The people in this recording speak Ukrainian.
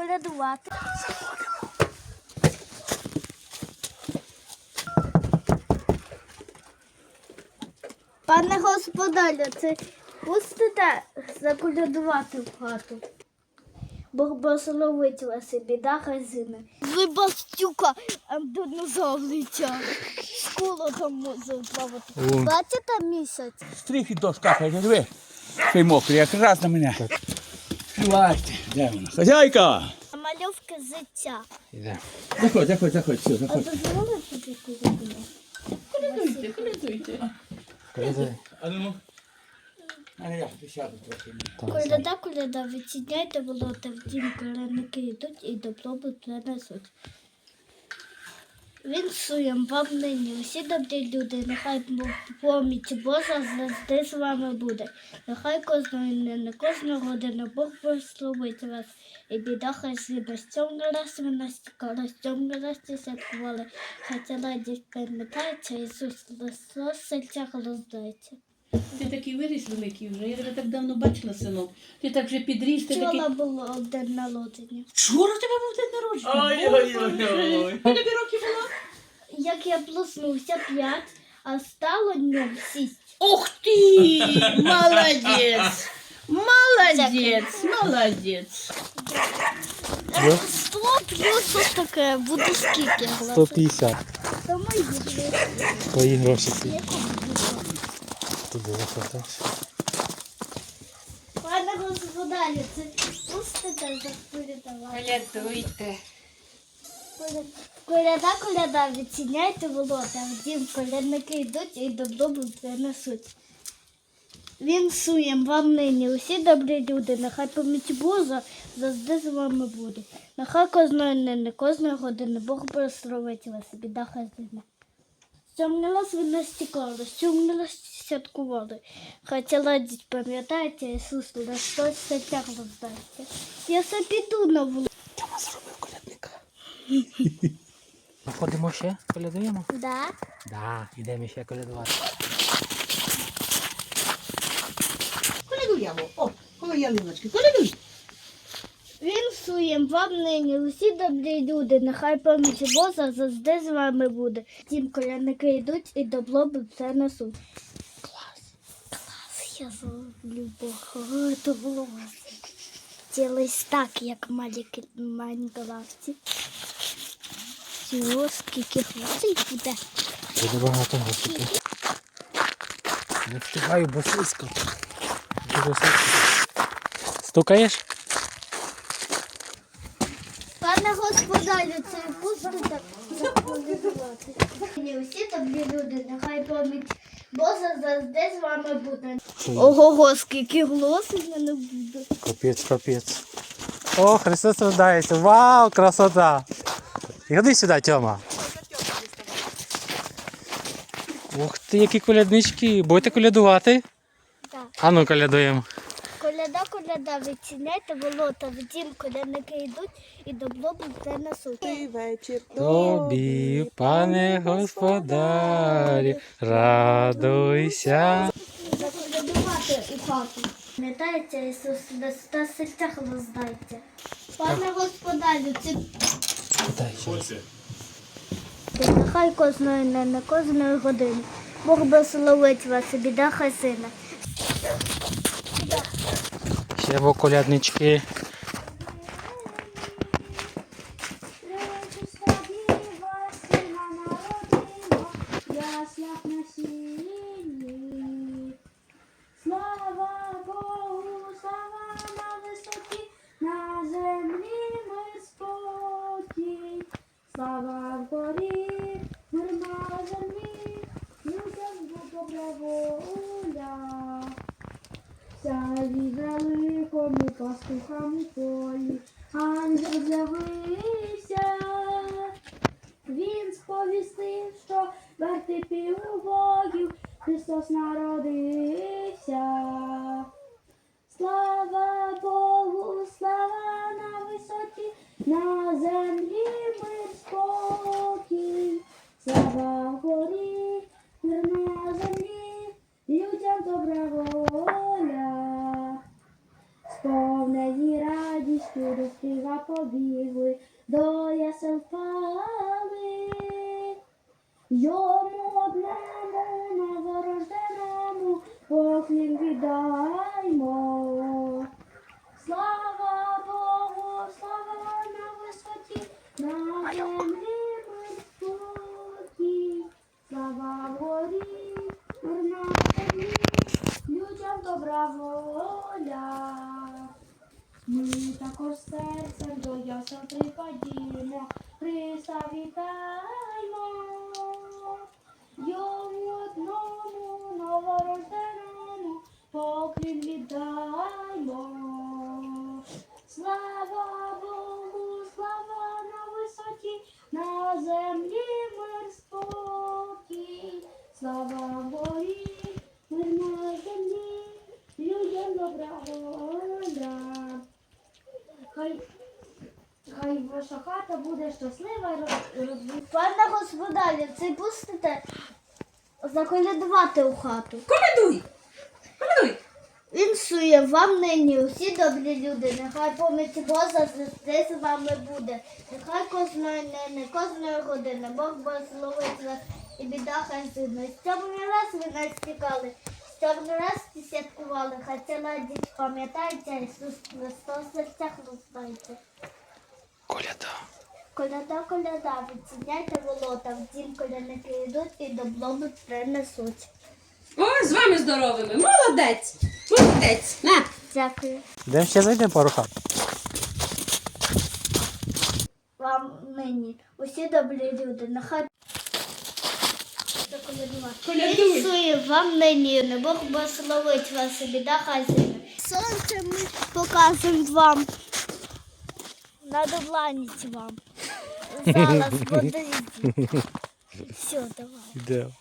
колядувати. Пане господарю, це пустите заколядувати в хату. Бог благословить вас і біда хазина. Ви бастюка, а динозавриця. Школа там може плавати. Бачите місяць? Стріх і дощ капає, диви. Цей мокрий, якраз на мене. Бачите, де вона? Хазяйка! А Мальовки життя. Іде. Заходь, заходь, заходь, все, А заходь. дозволите тобі колядувати? Колядуйте, колядуйте. А ну. А не я сяду трохи. Коляда, коляда, відсідняйте болота в дім, коленники йдуть і добробут принесуть. Він суєм вам нині, усі добрі люди, нехай поміч Божа завжди з вами буде. Нехай кожної днини, кожну годину Бог благословить вас. І біда хай. З цьому раз ви настікали, з цьому раз святкували. Хай ця радість пам'ятається, Ісус Христос серця роздається. Ти такий виріс великий вже. Я тебе так давно бачила, синок. Ти так вже підріс, ти такий. Вчора було день народження. Вчора тебе був день народження. Ой-ой-ой. Скільки тобі років було? Як я проснувся п'ять, а стало днем сість. Ух ти! Молодець! Молодець! Молодець! Сто плюс ось таке, буде скільки? 150. Це мої гроші. Твої гроші. Туди заходиш. Пане господарю, це пустите заповідувати. Колядуйте. Коляда, коляда, відціняйте волота, в дім колядники йдуть і добробут принесуть. Він суєм вам нині, усі добрі люди, нехай поміч Божа завжди з вами буде. Нехай кожної нини, кожної години Бог благословить вас, біда хазина. Не стікали, сьомний раз святкували. Хай ця пам'ятаєте, Ісус Христос в серцях роздасться. Я все піду на вулицю. Тьома зробив колядника. Ходимо ще, колядуємо? Да? Да, йдемо ще колядувати. Колядуємо. О, коло ялиночки. Колядуй. Він суєм вам нині, усі добрі люди, нехай пам'ять Божа завжди з вами буде. Тім коляники йдуть і добло добро все несуть. Я зроблю багато волос. Цілий так, як маліки в Майнкрафті. Цього скільки хлопців буде. Буде багато грошей. Не встигаю, бо слизько. Дуже слизько. Стукаєш? Пане господарю, це пустите заповідувати. Ні, усі добрі люди, нехай пам'ять Божа завжди з вами буде. Ого, скільки голосів в мене буде. Капець, капець. О, Христос рождається. Вау, красота! І Ходи сюди, Тьома. Ух ти, які коляднички. Будете колядувати? Так. А ну колядуємо. Коляда, відціняйте болота, в дім колядники йдуть і добро буде несуть. вечір Тобі, пане господарю, радуйся. Заколядувати у хату. Пам'ятається, Ісус Христа в серцях роздається. Пане господарю, це нехай кожної не на кожної години. Бог благословить вас і біда хасина. Ще бо коляднички. Слава Богу, слава на висоті, на землі ми спокій. Слава вгорі, мир на землі, людям добра воля. Сяді великому пастухам полі, ангел з'явився. Він сповістив, що вертепі у Богів Христос народився. Слава Богу, слава на висоті, на землі мир спокій. Слава вгорі, мир на землі, людям добра воля. Сповнені радість Турустива побігли, до ясел впали. Йому одному новорожденому поклін віддаймо. Слава Богу, слава на висоті, на землі спокій. Слава горі, мир на землі, людям добра воля. Також серцем до ясел припадімо, Христа вітаймо. Йому одному новорожденому поклін віддаймо. Слава Богу, слава на висоті, на землі мир спокій. Слава горі, мир на землі, людям добра воля. Хай, хай ваша хата буде щаслива і Пане господарю, це пустите заколядувати у хату. Колядуй! Колядуй! Він сує вам нині усі добрі люди. Нехай пам'ять Божа завжди з вами буде. Нехай кожної нини, кожної години Бог благословить вас і біда хай зидно. З цього не раз ви нас тікали, не раз святкували. Ціла діч пам'ятається, Ісус Христос в серцях ростається. Коляда. Коляда, коляда, відціняйте волота, в дім коляники йдуть і добробут принесуть. Ой, з вами здоровими! Молодець! Молодець! На! Дякую. Йдемо ще зайдемо пару хат. вам нині. Усі добрі люди, нехай заколядувати. Колядуй. Він сує вам на не Бог благословить вас і біда хай. Сонце ми показуємо вам. На добланість вам. Зараз подивіться. Все, давай. Йдемо.